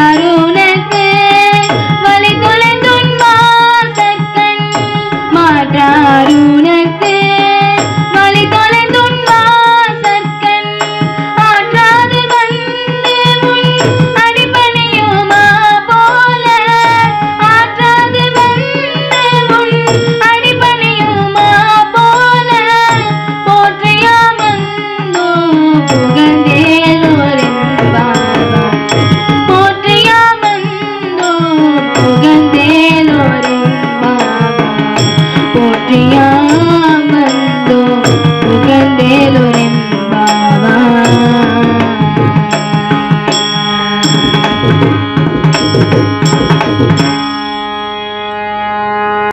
কারণ புகழ்ந்தேலோரும் போற்றியா